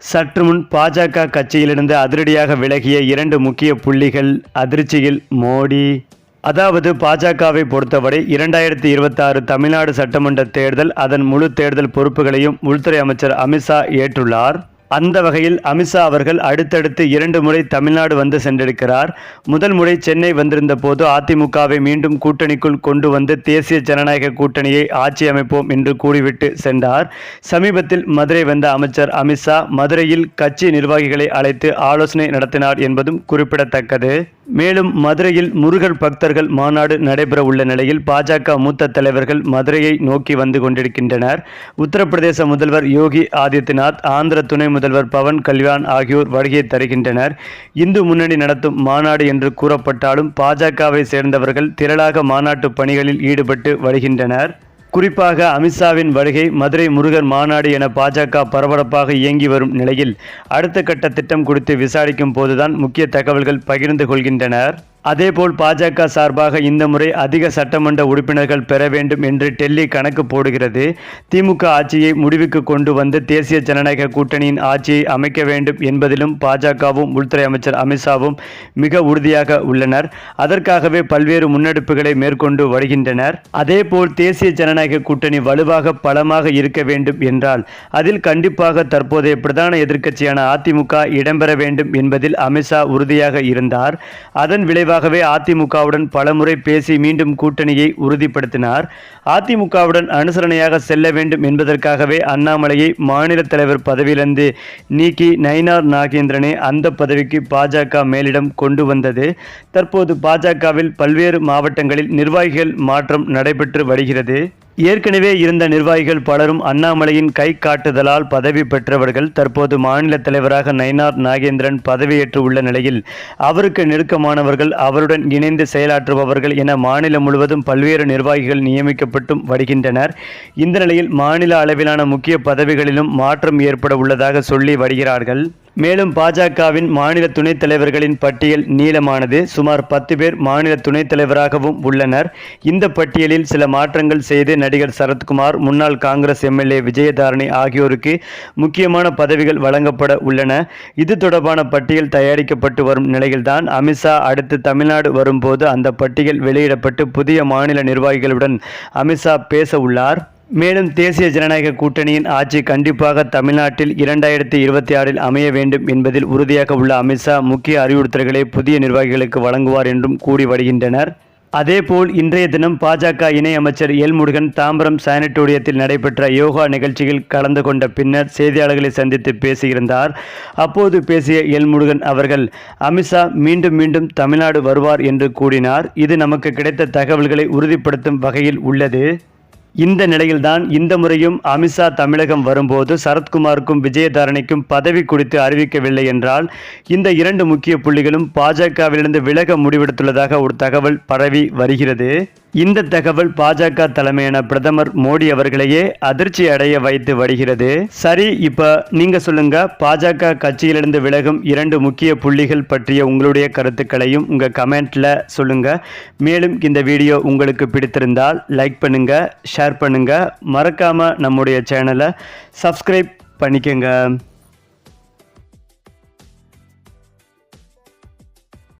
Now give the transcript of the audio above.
சற்று முன் பாஜக கட்சியிலிருந்து அதிரடியாக விலகிய இரண்டு முக்கிய புள்ளிகள் அதிர்ச்சியில் மோடி. அதாவது பாஜகவை பொறுத்தவரை இரண்டாயிரத்தி இருபத்தாறு தமிழ்நாடு சட்டமன்ற தேர்தல் அதன் முழு தேர்தல் பொறுப்புகளையும் உள்துறை அமைச்சர் அமித்ஷா ஏற்றுள்ளார். அந்த வகையில் அமித்ஷா அவர்கள் அடுத்தடுத்து இரண்டு முறை தமிழ்நாடு வந்து சென்றிருக்கிறார். முதல் முறை சென்னை வந்திருந்த போது அதிமுகவை மீண்டும் கூட்டணிக்குள் கொண்டு வந்து தேசிய ஜனநாயக கூட்டணியை ஆட்சி அமைப்போம் என்று கூறிவிட்டு சென்றார். சமீபத்தில் மதுரை வந்த அமைச்சர் அமித்ஷா மதுரையில் கட்சி நிர்வாகிகளை அழைத்து ஆலோசனை நடத்தினார் என்பதும் குறிப்பிடத்தக்கது. மேலும் மதுரையில் முருகர் பக்தர்கள் மாநாடு நடைபெற உள்ள நிலையில் பாஜக மூத்த தலைவர்கள் மதுரையை நோக்கி வந்து கொண்டிருக்கின்றனர். உத்தரப்பிரதேச முதல்வர் யோகி ஆதித்யநாத் ஆந்திர துணை முதல்வர் பவன் கல்யாண் ஆகியோர் வருகை தருகின்றனர். இந்து முன்னணி நடத்தும் மாநாடு என்று கூறப்பட்டாலும் பாஜகவை சேர்ந்தவர்கள் திரளாக மாநாட்டு பணிகளில் ஈடுபட்டு வருகின்றனர். குறிப்பாக அமித்ஷாவின் வருகை மதுரை முருகர் மாநாடு என பாஜக பரபரப்பாக இயங்கி வரும் நிலையில் அடுத்த கட்ட திட்டம் குறித்து விசாரிக்கும் போதுதான் முக்கிய தகவல்கள் பகிர்ந்து கொள்கின்றனர். அதேபோல் பாஜக சார்பாக இந்த முறை அதிக சட்டமன்ற உறுப்பினர்கள் பெற வேண்டும் என்று டெல்லி கணக்கு போடுகிறது. திமுக ஆட்சியை முடிவுக்கு கொண்டு வந்து தேசிய ஜனநாயக கூட்டணியின் ஆட்சியை அமைக்க வேண்டும் என்பதிலும் பாஜகவும் உள்துறை அமைச்சர் அமித்ஷாவும் மிக உறுதியாக உள்ளனர். அதற்காகவே பல்வேறு முன்னெடுப்புகளை மேற்கொண்டு வருகின்றனர். அதேபோல் தேசிய ஜனநாயக கூட்டணி வலுவாக பலமாக இருக்க வேண்டும் என்றால் அதில் கண்டிப்பாக தற்போதைய பிரதான எதிர்க்கட்சியான அதிமுக இடம்பெற வேண்டும் என்பதில் அமித்ஷா உறுதியாக இருந்தார். அதன் விளைவாகவே அதிமுகவுடன் பலமுறை பேசி மீண்டும் கூட்டணியை உறுதிப்படுத்தினார். அதிமுகவுடன் அனுசரணையாக செல்ல வேண்டும் என்பதற்காகவே அண்ணாமலையை மாநில தலைவர் பதவியிலிருந்து நீக்கி நயினார் நாகேந்திரனை அந்த பதவிக்கு பாஜக மேலிடம் கொண்டு வந்தது. தற்போது பாஜகவில் பல்வேறு மாவட்டங்களில் நிர்வாகிகள் மாற்றம் நடைபெற்று வருகிறது. ஏற்கனவே இருந்த நிர்வாகிகள் பலரும் அண்ணாமலையின் கை காட்டுதலால் பதவி பெற்றவர்கள் தற்போது மாநில தலைவராக நயினார் நாகேந்திரன் பதவியேற்று உள்ள நிலையில் அவருக்கு நெருக்கமானவர்கள் அவருடன் இணைந்து செயலாற்றுபவர்கள் என மாநிலம் முழுவதும் பல்வேறு நிர்வாகிகள் நியமிக்கப்பட்டும் வருகின்றனர். இந்த நிலையில் மாநில அளவிலான முக்கிய பதவிகளிலும் மாற்றம் ஏற்பட உள்ளதாக சொல்லி வருகிறார்கள். மேலும் பாஜகவின் மாநில துணைத் தலைவர்களின் பட்டியல் நீளமானது. சுமார் பத்து பேர் மாநில துணைத் தலைவராகவும் உள்ளனர். இந்த பட்டியலில் சில மாற்றங்கள் செய்து நடிகர் சரத்குமார் முன்னாள் காங்கிரஸ் எம்எல்ஏ விஜயதாரணி ஆகியோருக்கு முக்கியமான பதவிகள் வழங்கப்பட உள்ளன. இது தொடர்பான பட்டியல் தயாரிக்கப்பட்டு வரும் நிலையில்தான் அமித்ஷா அடுத்து தமிழ்நாடு வரும்போது அந்த பட்டியல் வெளியிடப்பட்டு புதிய மாநில நிர்வாகிகளுடன் அமித்ஷா பேச உள்ளார். மேலும் தேசிய ஜனநாயக கூட்டணியின் ஆட்சி கண்டிப்பாக தமிழ்நாட்டில் இரண்டாயிரத்தி இருபத்தி ஆறில் அமைய வேண்டும் என்பதில் உறுதியாக உள்ள அமித்ஷா முக்கிய அறிவுறுத்தல்களை புதிய நிர்வாகிகளுக்கு வழங்குவார் என்றும் கூறி வருகின்றனர். அதேபோல் இன்றைய தினம் பாஜக இணை அமைச்சர் எல் முருகன் தாம்பரம் சானிட்டோரியத்தில் நடைபெற்ற யோகா நிகழ்ச்சியில் கலந்து கொண்ட பின்னர் செய்தியாளர்களை சந்தித்து பேசியிருந்தார். அப்போது பேசிய எல் முருகன் அவர்கள் அமித்ஷா மீண்டும் மீண்டும் தமிழ்நாடு வருவார் என்று கூறினார். இது நமக்கு கிடைத்த தகவல்களை உறுதிப்படுத்தும் வகையில் உள்ளது. இந்த நிலையில்தான் இந்த முறையும் அமித்ஷா தமிழகம் வரும்போது சரத்குமாருக்கும் விஜயதாரணிக்கும் பதவி குறித்து அறிவிக்கவில்லை என்றால் இந்த இரண்டு முக்கிய புள்ளிகளும் பாஜகவிலிருந்து விலக முடிவெடுத்துள்ளதாக ஒரு தகவல் பரவி வருகிறது. இந்த தகவல் பாஜக தலைமையான பிரதமர் மோடி அவர்களையே அதிர்ச்சி அடைய வைத்து வருகிறது. சரி இப்ப நீங்க சொல்லுங்க பாஜக கட்சியிலிருந்து விலகும் இரண்டு முக்கிய புள்ளிகள் பற்றிய உங்களுடைய கருத்துக்களையும் உங்க கமெண்ட்ல சொல்லுங்க. மேலும் இந்த வீடியோ உங்களுக்கு பிடித்திருந்தால் லைக் பண்ணுங்க ஷேர் பண்ணுங்க. மறக்காம நம்முடைய சேனலை சப்ஸ்கிரைப் பண்ணிக்கங்க.